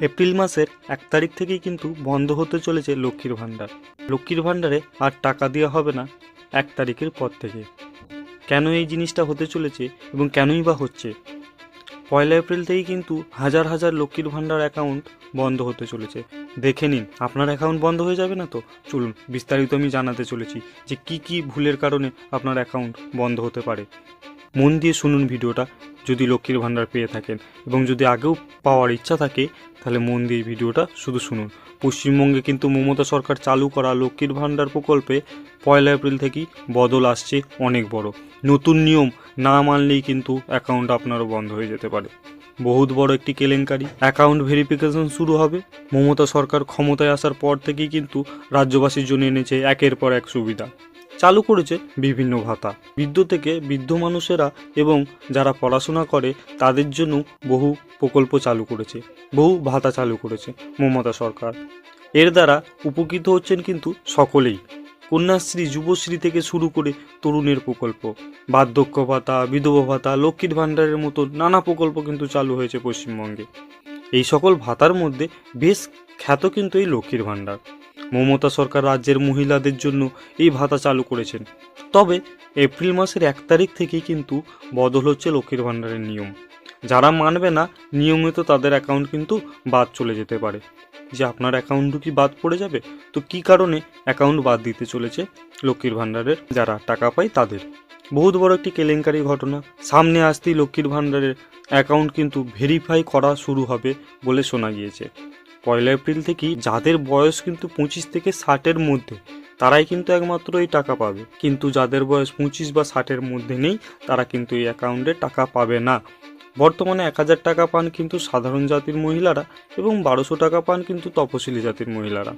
April মাসের এক তারিখ থেকেই কিন্তু বন্ধ হতে চলেছে লক্ষ্মীর ভাণ্ডার। লক্ষ্মীর ভাণ্ডারে আর টাকা দেওয়া হবে না এক তারিখের পর থেকে। কেন এই জিনিসটা হতে চলেছে এবং কেনই বা হচ্ছে? পয়লা এপ্রিল থেকেই কিন্তু হাজার হাজার লক্ষ্মীর ভাণ্ডার অ্যাকাউন্ট বন্ধ হতে চলেছে। দেখে নিন, আপনার অ্যাকাউন্ট বন্ধ হয়ে যাবে না তো? চলুন, বিস্তারিত আমি জানাতে চলেছি যে কি কি ভুলের কারণে আপনার অ্যাকাউন্ট বন্ধ হতে পারে। মন দিয়ে শুনুন ভিডিওটা, যদি লক্ষ্মীর ভাণ্ডার পেয়ে থাকেন। এবং যদি আগেও পাওয়ার ইচ্ছা থাকে, তাহলে মন দিয়ে ভিডিওটা শুধু শুনুন। পশ্চিমবঙ্গে কিন্তু মমতা সরকার চালু করা লক্ষ্মীর ভাণ্ডার প্রকল্পে পয়লা এপ্রিল থেকেই বদল আসছে অনেক বড়। নতুন নিয়ম না মানলেই কিন্তু অ্যাকাউন্ট আপনারও বন্ধ হয়ে যেতে পারে। বহুত বড় একটি কেলেঙ্কারি। অ্যাকাউন্ট ভেরিফিকেশন শুরু হবে। মমতা সরকার ক্ষমতায় আসার পর থেকেই কিন্তু রাজ্যবাসীর জন্য এনেছে একের পর এক সুবিধা। চালু করেছে বিভিন্ন ভাতা। বৃদ্ধ থেকে বৃদ্ধ মানুষেরা এবং যারা পড়াশোনা করে, তাদের জন্য বহু প্রকল্প চালু করেছে, বহু ভাতা চালু করেছে মমতা সরকার। এর দ্বারা উপকৃত হচ্ছেন কিন্তু সকলেই। কন্যাশ্রী, যুবশ্রী থেকে শুরু করে তরুণের প্রকল্প, বার্ধক্য ভাতা, বিধবা ভাতা, লক্ষ্মীর ভাণ্ডারের মতো নানা প্রকল্প কিন্তু চালু হয়েছে পশ্চিমবঙ্গে। এই সকল ভাতার মধ্যে বেশ খ্যাত কিন্তু এই লক্ষ্মীর ভাণ্ডার। মমতা সরকার রাজ্যের মহিলাদের জন্য এই ভাতা চালু করেছেন। তবে এপ্রিল মাসের এক তারিখ থেকেই কিন্তু বদল হচ্ছে লক্ষ্মীর ভাণ্ডারের নিয়ম। যারা মানবে না, নিয়মিত তাদের অ্যাকাউন্ট কিন্তু বাদ চলে যেতে পারে। যে আপনার অ্যাকাউন্টও কি বাদ পড়ে যাবে? তো কি কারণে অ্যাকাউন্ট বাদ দিতে চলেছে লক্ষ্মীর ভাণ্ডারের? যারা টাকা পায় তাদের। বহুত বড় একটি কেলেঙ্কারি ঘটনা। সামনে আসতেই লক্ষ্মীর ভাণ্ডারের অ্যাকাউন্ট কিন্তু ভেরিফাই করা শুরু হবে বলে শোনা গিয়েছে। পয়লা এপ্রিল থেকেই যাদের বয়স কিন্তু পঁচিশ থেকে ষাটের মধ্যে, তারাই কিন্তু একমাত্র এই টাকা পাবে। কিন্তু যাদের বয়স পঁচিশ বা ষাটের মধ্যে নেই, তারা কিন্তু এই অ্যাকাউন্টে টাকা পাবে না। বর্তমানে এক হাজার টাকা পান কিন্তু সাধারণ জাতির মহিলারা এবং বারোশো টাকা পান কিন্তু তপশিলি জাতির মহিলারা।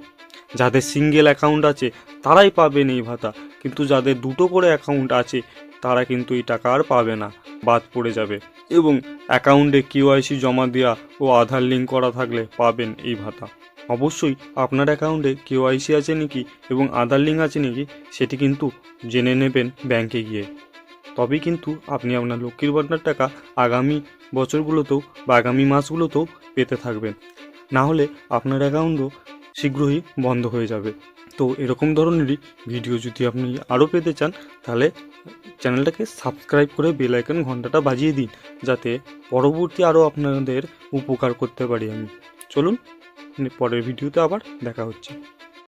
যাদের সিঙ্গেল অ্যাকাউন্ট আছে, তারাই পাবেন এই ভাতা। কিন্তু যাদের দুটো করে অ্যাকাউন্ট আছে, তারা কিন্তু এই টাকা আর পাবে না, বাদ পড়ে যাবে। এবং অ্যাকাউন্টে কিউআইসি জমা দেওয়া ও আধার লিঙ্ক করা থাকলে পাবেন এই ভাতা। অবশ্যই আপনার অ্যাকাউন্টে কেওয়াইসি আছে নাকি এবং আধার লিঙ্ক আছে নাকি, সেটি কিন্তু জেনে নেবেন ব্যাংকে গিয়ে। তবেই কিন্তু আপনি আপনার লক্ষ্মীর ভাণ্ডার টাকা আগামী বছরগুলোতেও বা আগামী মাসগুলোতেও পেতে থাকবেন। না হলে আপনার অ্যাকাউন্টও শীঘ্রই বন্ধ হয়ে যাবে। তো এরকম ধরনেরই ভিডিও যদি আপনি আরও পেতে চান, তাহলে চ্যানেলটাকে সাবস্ক্রাইব করে বেল আইকন ঘন্টাটা বাজিয়ে দিন, যাতে পরবর্তী আরও আপনাদের উপকার করতে পারি আমি। চলুন, পরের ভিডিওতে আবার দেখা হচ্ছে।